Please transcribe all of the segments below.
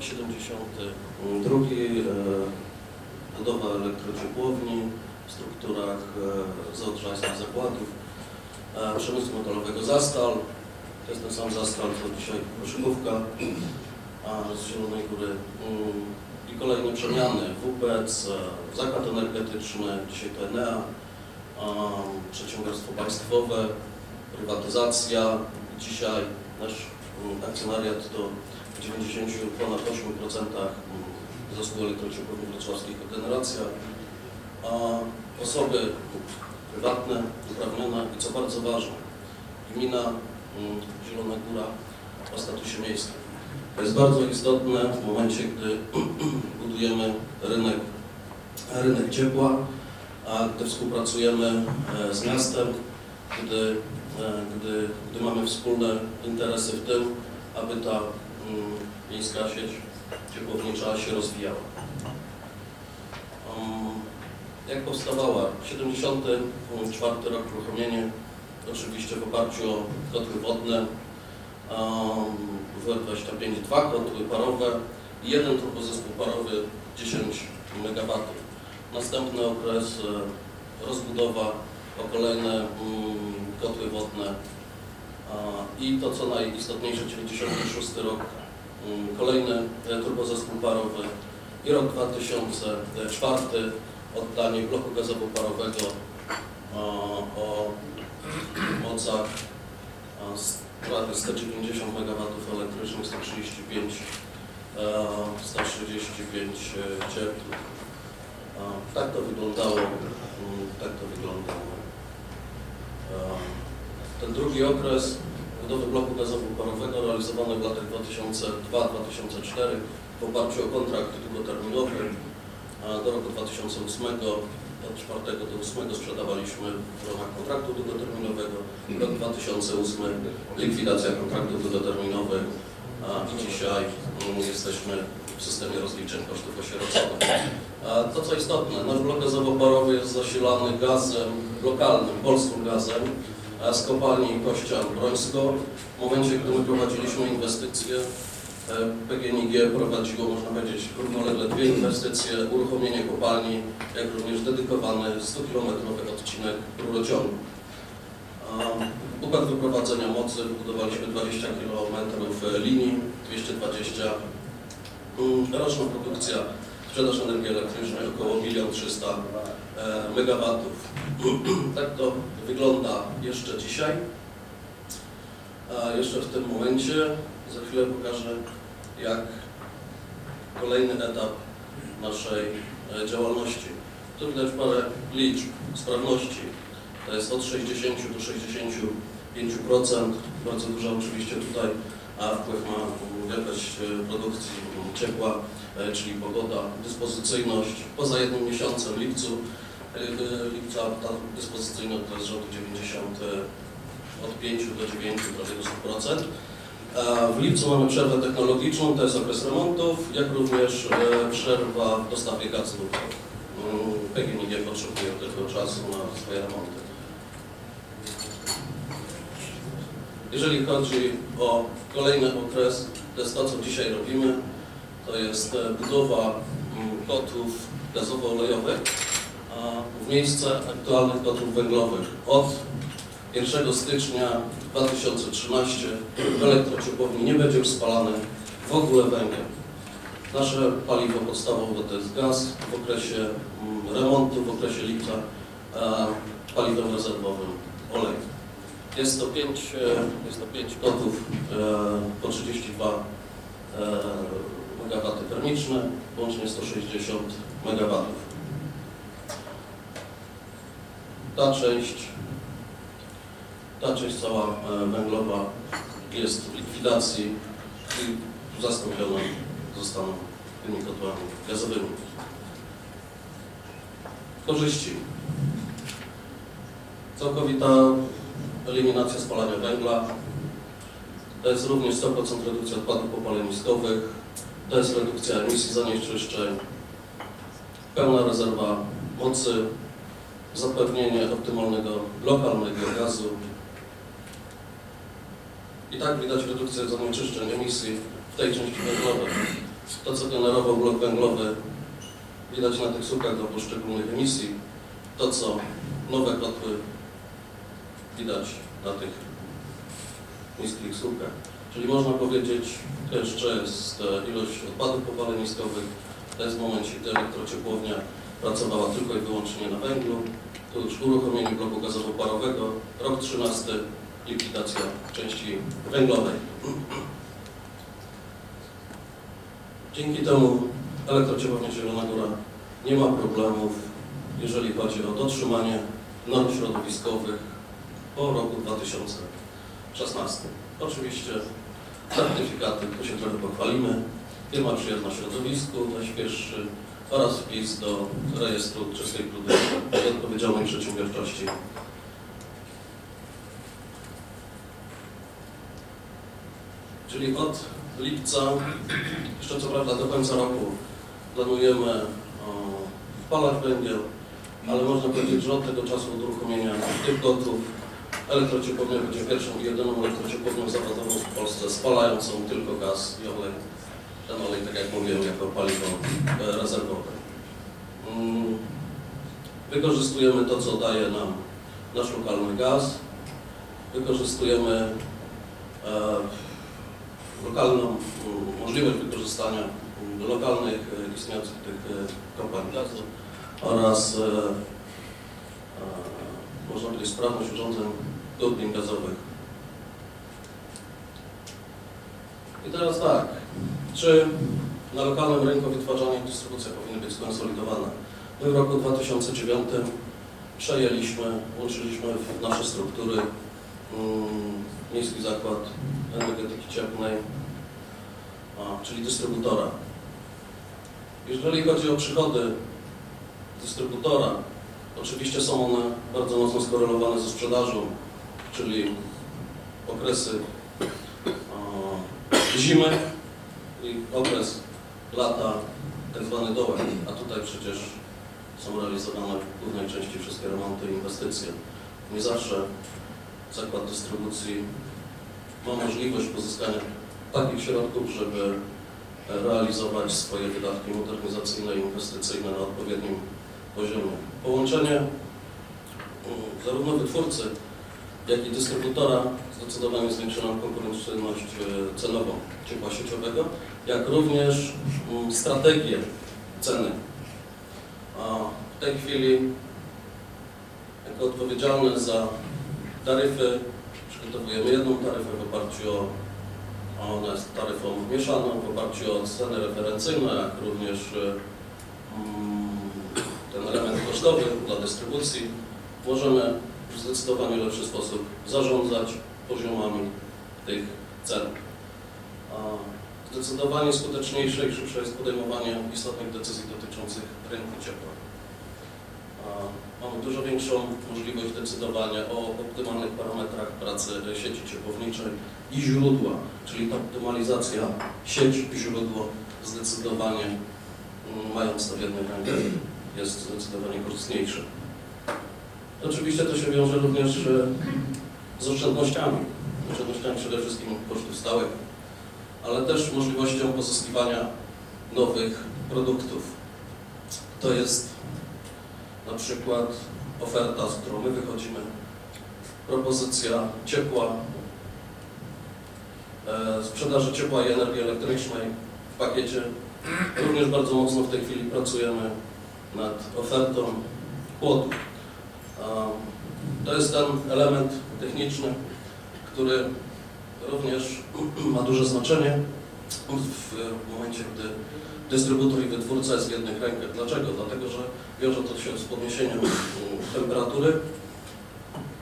72. e, Budowa elektrociepłowni w strukturach e, zaodrzańskich zakładów. e, Przemysłu metalowego Zastal. To jest ten sam Zastal, co dzisiaj Koszykówka z Zielonej Góry. Mm, I kolejne przemiany. WPEC, e, Zakład Energetyczny, dzisiaj to Enea, Przedsiębiorstwo Państwowe, prywatyzacja. Dzisiaj nasz mm, akcjonariat to 90 ponad 8% mm, zespołu elektrociepłowni wrocławskiej kogeneracja, a osoby prywatne, uprawnione i co bardzo ważne, gmina mm, Zielona Góra o statusie miejskim. To jest bardzo istotne w momencie, gdy budujemy rynek, rynek ciepła, a gdy współpracujemy e, z miastem, gdy, e, gdy, gdy mamy wspólne interesy w tym, aby ta miejska sieć ciepłownicza się rozwijała. Um, Jak powstawała? 74 rok uruchomienie, oczywiście w oparciu o kotły wodne, um, WR25 dwa kotły parowe i jeden turbozespół parowy 10 MW. Następny okres e, rozbudowa o kolejne mm, kotły wodne i to co najistotniejsze 96 rok mm, kolejny e, turbozespół parowy i rok 2004 oddanie bloku gazowo-parowego o mocach a, s- prawie 190 MW elektrycznych, 135 e, 135 e, cieplnych. A, Tak to wyglądało, mm, tak to wyglądało. Ten drugi okres budowy bloku gazowo-parowego realizowany w latach 2002-2004 w oparciu o kontrakt długoterminowy a do roku 2008 od 4 do 8 sprzedawaliśmy w ramach kontraktu długoterminowego. Rok 2008 likwidacja kontraktu długoterminowych i dzisiaj mm, jesteśmy w systemie rozliczeń kosztów osieroconych. To co istotne, nasz blok gazowo-parowy jest zasilany gazem lokalnym, polskim gazem z kopalni Kościan Brońsko. W momencie, gdy my prowadziliśmy inwestycje, PGNiG prowadziło, można powiedzieć, równolegle dwie inwestycje, uruchomienie kopalni, jak również dedykowany 100-kilometrowy odcinek rurociągu. Układ wyprowadzenia mocy, budowaliśmy 20 km linii, 220 mm, roczna produkcja, sprzedaż energii elektrycznej około 1 300 megawatów. Tak to wygląda jeszcze dzisiaj. A jeszcze w tym momencie, za chwilę pokażę, jak kolejny etap naszej e, działalności. Tu widać parę liczb sprawności. To jest od 60 do 65%. Bardzo duża oczywiście tutaj a wpływ ma jakość e, produkcji ciepła, e, czyli pogoda, dyspozycyjność. Poza jednym miesiącem, lipcu, lipca ta dyspozycyjność to jest rzędu 90, e, od 5 do 9, prawie do 100%. A W lipcu mamy przerwę technologiczną, to jest okres remontów, jak również e, przerwa w dostawie gazu. Mm, PGNiG potrzebuje tylko czasu na swoje remonty. Jeżeli chodzi o kolejny okres, to jest to, co dzisiaj robimy. To jest e, budowa mm, kotłów gazowo-olejowych w miejsce aktualnych kotłów węglowych. Od 1 stycznia 2013 w elektrociepłowni nie będzie spalany w ogóle węgiel. Nasze paliwo podstawowe to jest gaz, w okresie mm, remontu, w okresie lipca paliwem rezerwowym olej. Jest to 5, jest to 5 kotów e, po 32 e, MW termiczne, łącznie 160 MW. Ta część, ta część cała e, węglowa jest w likwidacji i zastąpiona zostaną tymi kotłami gazowymi. Korzyści. Całkowita eliminacja spalania węgla. To jest również 100% redukcja odpadów popaleniskowych. To jest redukcja emisji zanieczyszczeń. Pełna rezerwa mocy. Zapewnienie optymalnego lokalnego gazu. I tak widać redukcję zanieczyszczeń emisji w tej części węglowej. To, co generował blok węglowy, widać na tych słupkach do poszczególnych emisji. To, co nowe kotły, widać na tych niskich słupkach. Czyli można powiedzieć, jeszcze jest e, ilość odpadów popaleniskowych. To jest w momencie, elektrociepłownia pracowała tylko i wyłącznie na węglu. To już uruchomienie bloku gazowo-parowego. Rok 13, likwidacja części węglowej. Dzięki temu elektrociepłownia Zielona Góra nie ma problemów, jeżeli chodzi o dotrzymanie norm środowiskowych po roku 2016. Oczywiście certyfikaty, tu się trochę pochwalimy. Firma przyjazna środowisku, najświeższy oraz wpis do rejestru czystej produkcji i odpowiedzialnej przedsiębiorczości. Czyli od lipca, jeszcze co prawda do końca roku, planujemy o, wpalać węgiel, ale można powiedzieć, że od tego czasu uruchomienia tych kotłów elektrociepłownia będzie pierwszą i jedyną elektrociepłownią zawodową w Polsce spalającą tylko gaz i olej. Ten olej, tak jak mówiłem, jako paliwo e, rezerwowe. Mm, Wykorzystujemy to, co daje nam nasz lokalny gaz. Wykorzystujemy e, lokalną możliwość wykorzystania lokalnych e, istniejących tych kopalń gazu oraz można powiedzieć sprawność urządzeń turbin gazowych. I teraz tak, czy na lokalnym rynku wytwarzanie i dystrybucja powinny być skonsolidowane? My w roku 2009 przejęliśmy, łączyliśmy w nasze struktury mm, Miejski Zakład Energetyki Cieplnej, a, czyli dystrybutora. Jeżeli chodzi o przychody dystrybutora, oczywiście są one bardzo mocno skorelowane ze sprzedażą, czyli okresy a, zimy i okres lata, tak zwany dołek, a tutaj przecież są realizowane w głównej części wszystkie remonty i inwestycje. Nie zawsze zakład dystrybucji ma możliwość pozyskania takich środków, żeby realizować swoje wydatki modernizacyjne i inwestycyjne na odpowiednim poziomie. Połączenie mm, zarówno wytwórcy, jak i dystrybutora zdecydowanie zwiększa nam konkurencyjność e, cenową ciepła sieciowego, jak również mm, strategię ceny. W tej chwili jako odpowiedzialny za taryfy przygotowujemy jedną taryfę w oparciu o, ona jest taryfą mieszaną, w oparciu o ceny referencyjne, jak również e, mm, ten element kosztowy dla dystrybucji. Możemy w zdecydowanie lepszy sposób zarządzać poziomami tych cen. Zdecydowanie skuteczniejsze i szybsze jest podejmowanie istotnych decyzji dotyczących rynku ciepła. Mamy dużo większą możliwość decydowania o optymalnych parametrach pracy sieci ciepłowniczej i źródła, czyli optymalizacja sieć i źródło zdecydowanie, mm, mając to w jednych rękach, jest zdecydowanie korzystniejsze. Oczywiście to się wiąże również e, z oszczędnościami, oszczędnościami przede wszystkim kosztów stałych, ale też możliwością pozyskiwania nowych produktów. To jest na przykład oferta, z którą my wychodzimy, propozycja ciepła, e, sprzedaży ciepła i energii elektrycznej w pakiecie. Również bardzo mocno w tej chwili pracujemy nad ofertą. A, To jest ten element techniczny, który również ma duże znaczenie w momencie, gdy dystrybutor i wytwórca jest w jednych rękach. Dlaczego? Dlatego, że wiąże to się z podniesieniem temperatury.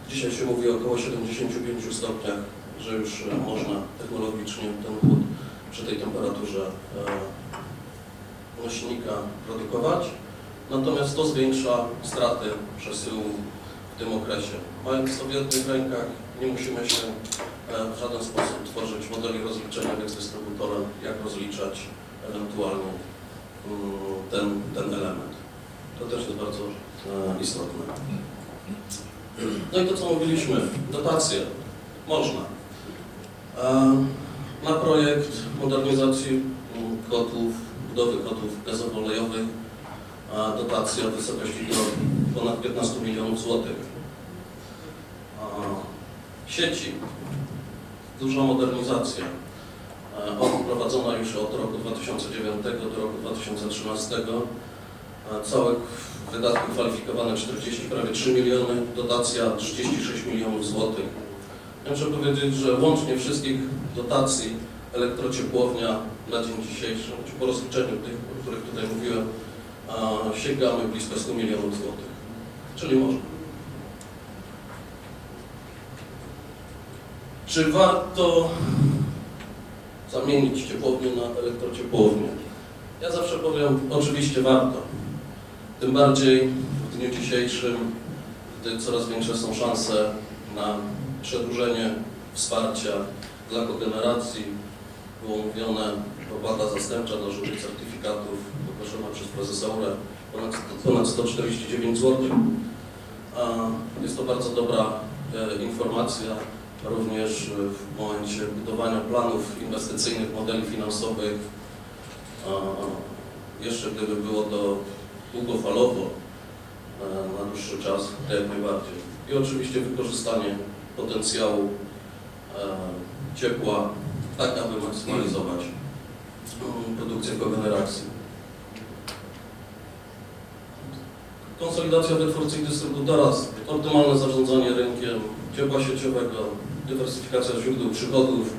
Dzisiaj się mówi o około 75 stopniach, że już e, można technologicznie ten chłód przy tej temperaturze e, nośnika produkować. Natomiast to zwiększa straty przesyłu w tym okresie. Mając to w jednych rękach, nie musimy się e, w żaden sposób tworzyć modeli rozliczeniowych z dystrybutorem, jak rozliczać ewentualnie mm, ten, ten element. To też jest bardzo e, istotne. No i to, co mówiliśmy, dotacje. Można. E, Na projekt modernizacji mm, kotłów budowy kotłów gazowo-olejowych, dotacja w wysokości do ponad 15 milionów złotych. Sieci, duża modernizacja, e, ona prowadzona już od roku 2009 do roku 2013. E, Całe wydatki kwalifikowane 40, prawie 3 miliony, dotacja 36 milionów złotych. Muszę powiedzieć, że łącznie wszystkich dotacji elektrociepłownia na dzień dzisiejszy, czy po rozliczeniu tych, o których tutaj mówiłem, a, sięgamy blisko 100 milionów złotych. Czyli można. Czy warto zamienić ciepłownię na elektrociepłownię? Ja zawsze powiem, oczywiście warto. Tym bardziej w dniu dzisiejszym, gdy coraz większe są szanse na przedłużenie wsparcia dla kogeneracji. Było mówione, opłata zastępcza dla żółtych certyfikatów ogłoszona przez prezesa URE ponad, ponad 149 zł. Jest to bardzo dobra e, informacja, również w momencie budowania planów inwestycyjnych, modeli finansowych. Jeszcze gdyby było to długofalowo, e, na dłuższy czas, jak najbardziej. I oczywiście wykorzystanie potencjału e, ciepła, tak aby maksymalizować mm, produkcję kogeneracji. Konsolidacja wytwórcy i dystrybutora, optymalne zarządzanie rynkiem ciepła sieciowego, dywersyfikacja źródeł przychodów,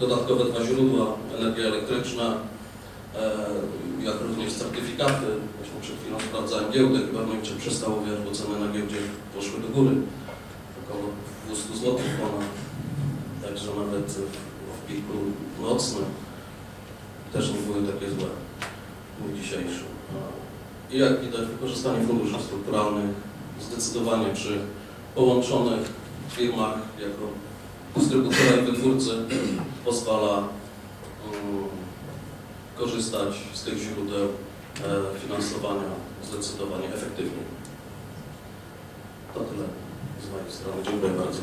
dodatkowe dwa źródła, energia elektryczna, e, jak również certyfikaty. Właśnie przed chwilą sprawdzałem giełdę, chyba w Niemczech przestało wiać, bo ceny na giełdzie poszły do góry. Około 200 zł ponad. Także nawet w, piku nocnym też nie były takie złe w dzisiejszym. I jak widać, wykorzystanie funduszy strukturalnych zdecydowanie przy połączonych firmach jako dystrybutora i wytwórcy pozwala mm, korzystać z tych źródeł e, finansowania zdecydowanie efektywniej. To tyle z mojej strony. Dziękuję bardzo.